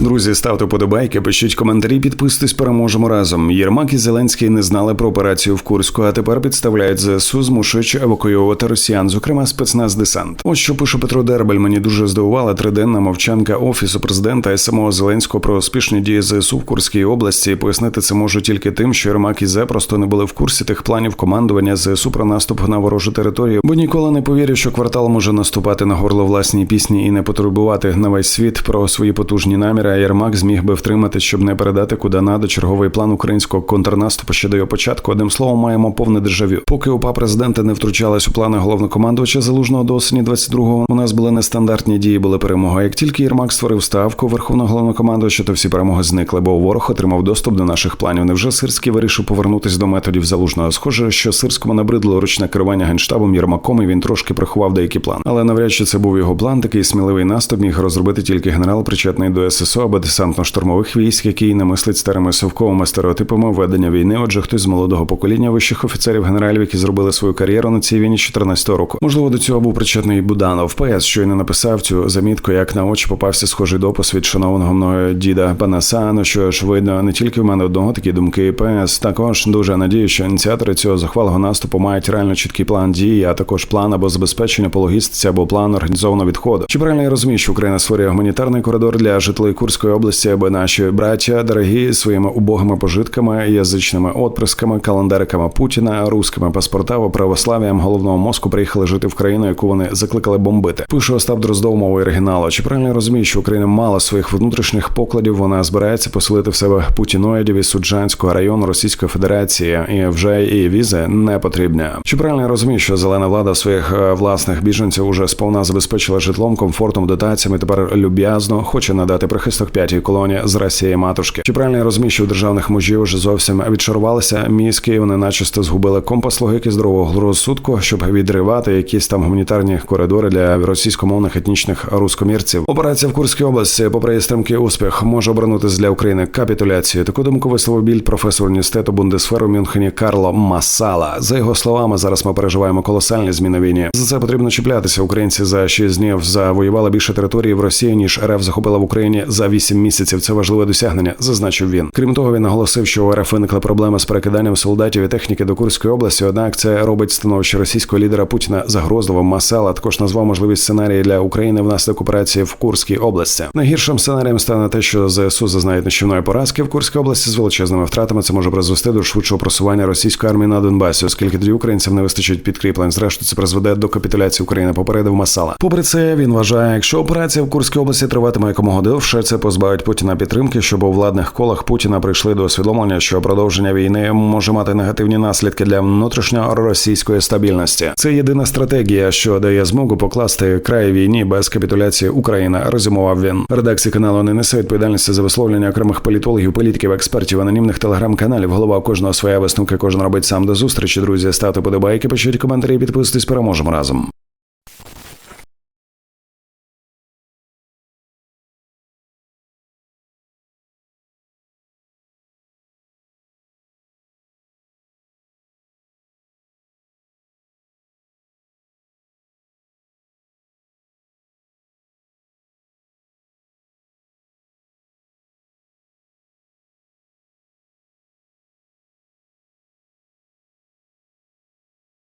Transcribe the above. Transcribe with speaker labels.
Speaker 1: Друзі, ставте подобайки, пишіть коментарі, підписуйтесь, переможемо разом. Єрмак і Зеленський не знали про операцію в Курську, а тепер підставляють ЗСУ, змушуючи евакуювати росіян, зокрема спецназ десант. Ось що пише Петро Дербель. Мені дуже здивувала триденна мовчанка офісу президента і самого Зеленського про успішні дії ЗСУ в Курській області. І пояснити це можу тільки тим, що Єрмак і Зе просто не були в курсі тих планів командування ЗСУ про наступ на ворожу територію, бо ніколи не повірив, що квартал може наступати на горло власній пісні і не потурбувати на весь світ про свої потужні наміри. А Єрмак зміг би втримати, щоб не передати куди надо черговий план українського контрнаступу ще до його початку. Одним словом, маємо повне дежавю. Поки УПА президента не втручалась у плани головнокомандувача залужного до осені 22-го, у нас були нестандартні дії, були перемоги. Як тільки Єрмак створив ставку верховного головнокомандувача, то всі перемоги зникли, бо ворог отримав доступ до наших планів. Невже Сирський вирішив повернутись до методів залужного? Схоже, що Сирському набридло ручне керування генштабом Єрмаком, і він трошки приховав деякі плани. Але навряд чи це був його план. Такий сміливий наступ міг розробити тільки генерал, причетний до ССО або десантно-штурмових військ, який не мислить старими совковими стереотипами ведення війни. Отже, хтось з молодого покоління вищих офіцерів генералів, які зробили свою кар'єру на цій війні 14 року. Можливо, до цього був причетний Буданов. ПС щойно написав цю замітку, як на очі попався схожий допис від шановного мною діда Панаса. Ну що ж, видно, не тільки в мене одного такі думки. ПС також дуже надію, що ініціатори цього захвалого наступу мають реально чіткий план дії, а також план або забезпечення по логістиці, або план організованого відходу. Чи правильно я розумію, що Україна створює гуманітарний коридор для житлої жителів Курської області, аби наші браття дорогі своїми убогими пожитками, язичними отприсками, календариками Путіна, руськими паспортами, православ'ям головного мозку приїхали жити в країну, яку вони закликали бомбити. Пише Остап Дроздов мовою оригіналу. Чи правильно розумію, що Україна мала своїх внутрішніх покладів? Вона збирається поселити в себе путіноїдів із Суджанського району Російської Федерації, і вже і візи не потрібні. Чи правильно я розумію, що зелена влада своїх е, власних біженців уже сповна забезпечила житлом, комфортом, дотаціями. Тепер люб'язно хоче надати прихисток п'ятій колонії з Росії матушки. Чи правильно я у державних мужів вже зовсім відчарувалися мізки, вони начисто згубили компас логіки здорового розсудку, щоб відривати якісь там гуманітарні коридори для російськомовних етнічних рускомірців. Операція в Курській області, попри стрімкий успіх, може обернутися для України капітуляцією. Таку думку висловив більд професор університету Бундесферу Мюнхені Карло Масала. За його словами, зараз ми переживаємо колосальні зміни війні. За це потрібно чіплятися. Українці за 6 днів завоювали більше території в Росії ніж РФ захопила в Україні за 8 місяців. Це важливе досягнення, зазначив він. Крім того, він наголосив, що у РФ виникли проблеми з перекиданням солдатів і техніки до Курської області. Однак це робить становище російського лідера Путіна загрозливим. Масала також назвав можливість сценарії для України внаслідок операції в Курській області. Найгіршим сценарієм стане те, що ЗСУ зазнають нищівної поразки в Курській області з величезними втратами. Це може призвести до швидшого просування російської армії на Донбасі, оскільки тоді українцям не вистачить підкріплень. Зрештою, це призведе до капітуляції України. Попередив Масала. Попри це, він вважає, якщо операція в Курській області триватиме якомога довше, це позбавить Путіна підтримки, щоб у владних колах Путіна прийшли до усвідомлення, що продовження війни може мати негативні наслідки для внутрішньоросійської стабільності. Це єдина стратегія, що дає змогу покласти край війні без капітуляції України. Резюмував він. Редакція каналу не несе відповідальності за висловлення окремих політологів, політиків, експертів, анонімних телеграм-каналів. Голова кожного своя висновка, кожен робить сам до зустрічі. Друзі, ставте подобайки, пишіть коментарі, підписуйтесь, переможемо разом.